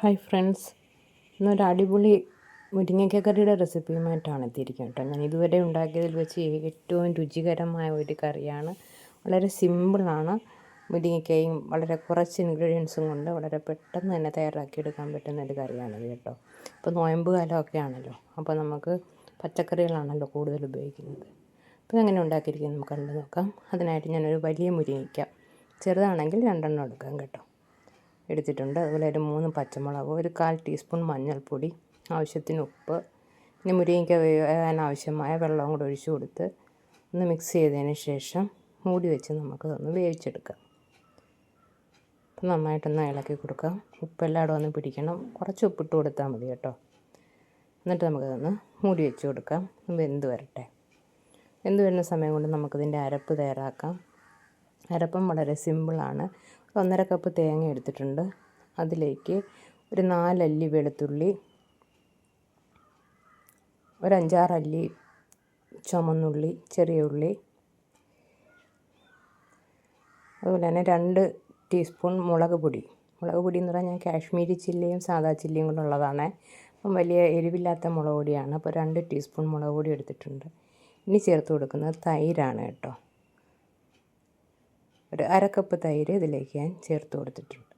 Hi friends ഇന്നൊരു അടിപൊളി മുരിങ്ങയ്ക്ക കറിയുടെ റെസിപ്പിയുമായിട്ടാണ് എത്തിയിരിക്കുന്നത് കേട്ടോ. ഞാൻ ഇതുവരെ ഉണ്ടാക്കിയതിൽ വെച്ച് ഏറ്റവും രുചികരമായ ഒരു കറിയാണ്. വളരെ സിമ്പിളാണ്. മുരിങ്ങയ്ക്കയും വളരെ കുറച്ച് ഇൻഗ്രീഡിയൻസും കൊണ്ട് വളരെ പെട്ടെന്ന് തന്നെ തയ്യാറാക്കിയെടുക്കാൻ പറ്റുന്ന ഒരു കറിയാണിത് കേട്ടോ. ഇപ്പോൾ നോയമ്പ് കാലമൊക്കെ ആണല്ലോ. അപ്പോൾ നമുക്ക് പച്ചക്കറികളാണല്ലോ കൂടുതൽ ഉപയോഗിക്കുന്നത്. അപ്പോൾ എങ്ങനെ ഉണ്ടാക്കിയിരിക്കുന്നത് നമുക്ക് കണ്ടു നോക്കാം. അതിനായിട്ട് ഞാനൊരു വലിയ മുരിങ്ങയ്ക്ക ചെറുതാണെങ്കിൽ രണ്ടെണ്ണം എടുക്കാം കേട്ടോ. എടുത്തിട്ടുണ്ട്. അതുപോലെ ഒരു മൂന്ന് പച്ചമുളക് ഒരു കാൽ ടീസ്പൂൺ മഞ്ഞൾപ്പൊടി ആവശ്യത്തിന് ഉപ്പ് ഇനി മുരിങ്ങയ്ക്ക വേവാൻ ആവശ്യമായ വെള്ളവും കൂടെ ഒഴിച്ചു കൊടുത്ത് ഒന്ന് മിക്സ് ചെയ്തതിന് ശേഷം മൂടി വെച്ച് നമുക്ക് ഒന്ന് വേവിച്ചെടുക്കാം. അപ്പം നന്നായിട്ടൊന്ന് ഇളക്കി കൊടുക്കാം. ഉപ്പെല്ലായിടും ഒന്ന് പിടിക്കണം. കുറച്ച് ഉപ്പിട്ട് കൊടുത്താൽ മതി കേട്ടോ. എന്നിട്ട് നമുക്കതൊന്ന് മൂടി വെച്ച് കൊടുക്കാം. വെന്ത് വരട്ടെ. വെന്ത് വരുന്ന സമയം കൊണ്ട് നമുക്കിതിന്റെ അരപ്പ് തയ്യാറാക്കാം. അരപ്പം വളരെ സിമ്പിളാണ് ഒന്നര കപ്പ് തേങ്ങ എടുത്തിട്ടുണ്ട്. അതിലേക്ക് ഒരു നാലല്ലി വെളുത്തുള്ളി ഒരു അഞ്ചാറല്ലി ചുമന്നുള്ളി ചെറിയ ഉള്ളി അതുപോലെ തന്നെ രണ്ട് ടീസ്പൂൺ മുളക് പൊടി. മുളക് പൊടി എന്ന് പറഞ്ഞാൽ കാശ്മീരി ചില്ലിയും സാദാ ചില്ലിയും കൂടെ ഉള്ളതാണ്. അപ്പം വലിയ എരിവില്ലാത്ത മുളക് പൊടിയാണ്. അപ്പോൾ രണ്ട് ടീസ്പൂൺ മുളക് പൊടി എടുത്തിട്ടുണ്ട്. ഇനി ചേർത്ത് കൊടുക്കുന്നത് തൈരാണ് കേട്ടോ. ഒരു അരക്കപ്പ് തൈര് ഇതിലേക്ക് ഞാൻ ചേർത്ത് കൊടുത്തിട്ടുണ്ട്.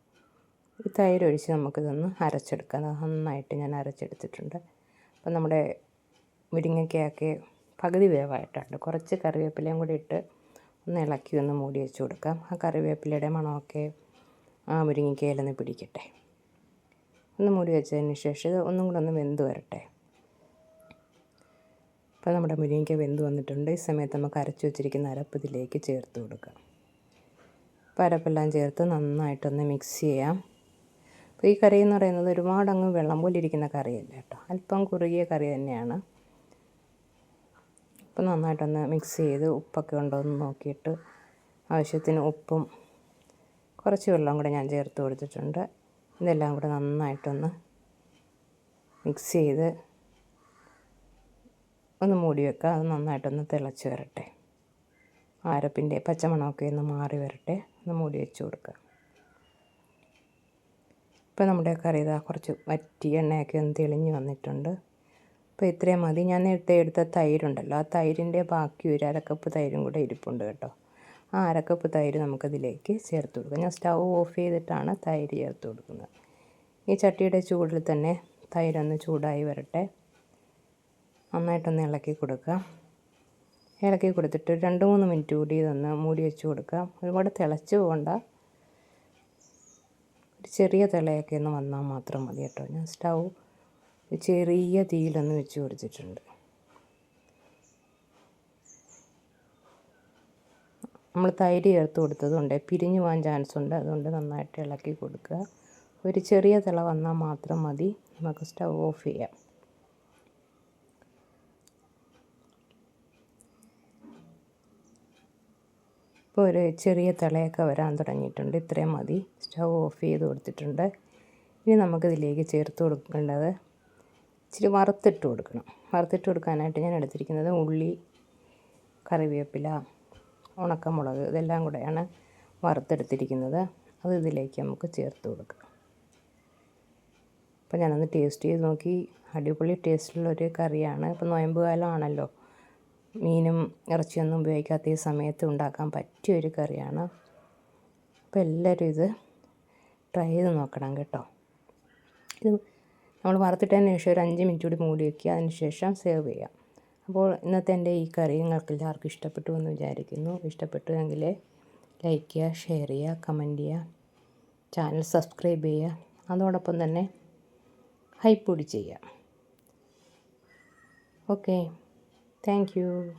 ഈ തൈര് ഒഴിച്ച് നമുക്കിതൊന്ന് അരച്ചെടുക്കാം. നന്നായിട്ട് ഞാൻ അരച്ചെടുത്തിട്ടുണ്ട്. അപ്പം നമ്മുടെ മുരിങ്ങയ്ക്കയൊക്കെ പകുതി വേവായിട്ടുണ്ട്. കുറച്ച് കറിവേപ്പിലയും കൂടി ഇട്ട് ഒന്ന് ഇളക്കി ഒന്ന് മൂടി വെച്ച് കൊടുക്കാം. ആ കറിവേപ്പിലയുടെ മണമൊക്കെ ആ മുരിങ്ങയ്ക്കയിലൊന്ന് പിടിക്കട്ടെ. ഒന്ന് മൂടി വെച്ചതിന് ശേഷം ഇത് ഒന്നും കൂടെ ഒന്ന് വെന്ത് വരട്ടെ. അപ്പോൾ നമ്മുടെ മുരിങ്ങയ്ക്ക വെന്ത് വന്നിട്ടുണ്ട്. ഈ സമയത്ത് നമുക്ക് അരച്ചു വെച്ചിരിക്കുന്ന അരപ്പ് ഇതിലേക്ക് ചേർത്ത് കൊടുക്കാം. പരപ്പെല്ലാം ചേർത്ത് നന്നായിട്ടൊന്ന് മിക്സ് ചെയ്യാം അപ്പോൾ ഈ കറി എന്ന് പറയുന്നത് ഒരുപാട് അങ്ങ് വെള്ളം പോലെ ഇരിക്കുന്ന കറിയല്ല കേട്ടോ അല്പം കുറുകിയ കറി തന്നെയാണ് അപ്പോൾ നന്നായിട്ടൊന്ന് മിക്സ് ചെയ്ത് ഉപ്പൊക്കെ ഉണ്ടോ എന്ന് നോക്കിയിട്ട് ആവശ്യത്തിന് ഉപ്പും കുറച്ച് വെള്ളം കൂടെ ഞാൻ ചേർത്ത് കൊടുത്തിട്ടുണ്ട് ഇതെല്ലാം കൂടെ നന്നായിട്ടൊന്ന് മിക്സ് ചെയ്ത് ഒന്ന് മൂടി വെക്കുക അത് നന്നായിട്ടൊന്ന് തിളച്ച് വരട്ടെ ആരപ്പിന്റെ പച്ചമണമൊക്കെ ഒന്ന് മാറി വരട്ടെ ഒന്ന് മൂടി വെച്ച് കൊടുക്കുക. ഇപ്പോൾ നമ്മുടെ കറി ഇതാ കുറച്ച് വറ്റി എണ്ണയൊക്കെ ഒന്ന് തെളിഞ്ഞ് വന്നിട്ടുണ്ട്. അപ്പോൾ ഇത്രയും മതി. ഞാൻ നേരത്തെ എടുത്ത തൈരുണ്ടല്ലോ. ആ തൈരിന്റെ ബാക്കി ഒരു അരക്കപ്പ് തൈരും കൂടെ ഇരിപ്പുണ്ട് കേട്ടോ. ആ അരക്കപ്പ് തൈര് നമുക്കതിലേക്ക് ചേർത്ത് കൊടുക്കാം. ഞാൻ സ്റ്റൗ ഓഫ് ചെയ്തിട്ടാണ് തൈര് ചേർത്ത് കൊടുക്കുന്നത്. ഈ ചട്ടിയുടെ ചൂടിൽ തന്നെ തൈരൊന്ന് ചൂടായി വരട്ടെ. നന്നായിട്ടൊന്ന് ഇളക്കി കൊടുക്കാം. ഇളക്കി കൊടുത്തിട്ട് രണ്ട് മൂന്ന് മിനിറ്റ് കൂടി ഇതൊന്ന് മൂടി വെച്ച് കൊടുക്കാം ഒരുപാട് തിളച്ച് പോകണ്ട. ഒരു ചെറിയ തിളയൊക്കെ ഒന്ന് വന്നാൽ മാത്രം മതി കേട്ടോ. ഞാൻ സ്റ്റൗ ചെറിയ തീയിലൊന്ന് വെച്ച് കൊടുത്തിട്ടുണ്ട്. നമ്മൾ തൈര് ചേർത്ത് കൊടുത്തതുകൊണ്ട് പിരിഞ്ഞു പോകാൻ ചാൻസ് ഉണ്ട്. അതുകൊണ്ട് നന്നായിട്ട് ഇളക്കി കൊടുക്കുക. ഒരു ചെറിയ തിള വന്നാൽ മാത്രം മതി. നമുക്ക് സ്റ്റൗ ഓഫ് ചെയ്യാം. ഇപ്പോൾ ഒരു ചെറിയ തിളയൊക്കെ വരാൻ തുടങ്ങിയിട്ടുണ്ട്. ഇത്രയും മതി. സ്റ്റൗ ഓഫ് ചെയ്ത് കൊടുത്തിട്ടുണ്ട്. ഇനി നമുക്കിതിലേക്ക് ചേർത്ത് കൊടുക്കേണ്ടത് ഇച്ചിരി വറുത്തിട്ട് കൊടുക്കണം. വറുത്തിട്ട് കൊടുക്കാനായിട്ട് ഞാൻ എടുത്തിരിക്കുന്നത് ഉള്ളി കറിവേപ്പില ഉണക്കമുളക് ഇതെല്ലാം കൂടെയാണ് വറുത്തെടുത്തിരിക്കുന്നത്. അത് ഇതിലേക്ക് നമുക്ക് ചേർത്ത് കൊടുക്കാം. അപ്പോൾ ഞാനൊന്ന് ടേസ്റ്റ് ചെയ്ത് നോക്കി. അടിപൊളി ടേസ്റ്റുള്ളൊരു കറിയാണ്. ഇപ്പോൾ നോയമ്പ് കാലമാണല്ലോ മീനും ഇറച്ചിയൊന്നും ഉപയോഗിക്കാത്ത ഈ സമയത്ത് ഉണ്ടാക്കാൻ പറ്റിയ ഒരു കറിയാണ്. അപ്പോൾ എല്ലാവരും ഇത് ട്രൈ ചെയ്ത് നോക്കണം കേട്ടോ. ഇത് നമ്മൾ വറുത്തിട്ടതിന് ശേഷം ഒരു അഞ്ച് മിനിറ്റ് കൂടി മൂടി വയ്ക്കുക അതിന് ശേഷം സേർവ് ചെയ്യാം അപ്പോൾ ഇന്നത്തെ എന്റെ ഈ കറി നിങ്ങൾക്ക് എല്ലാവർക്കും ഇഷ്ടപ്പെട്ടു എന്ന് വിചാരിക്കുന്നു. ഇഷ്ടപ്പെട്ടു എങ്കിൽ ലൈക്ക് ചെയ്യുക ഷെയർ ചെയ്യുക കമന്റ് ചെയ്യുക ചാനൽ സബ്സ്ക്രൈബ് ചെയ്യുക. അതോടൊപ്പം തന്നെ ഹൈപ്പ് കൂടി ചെയ്യുക. Okay Thank you.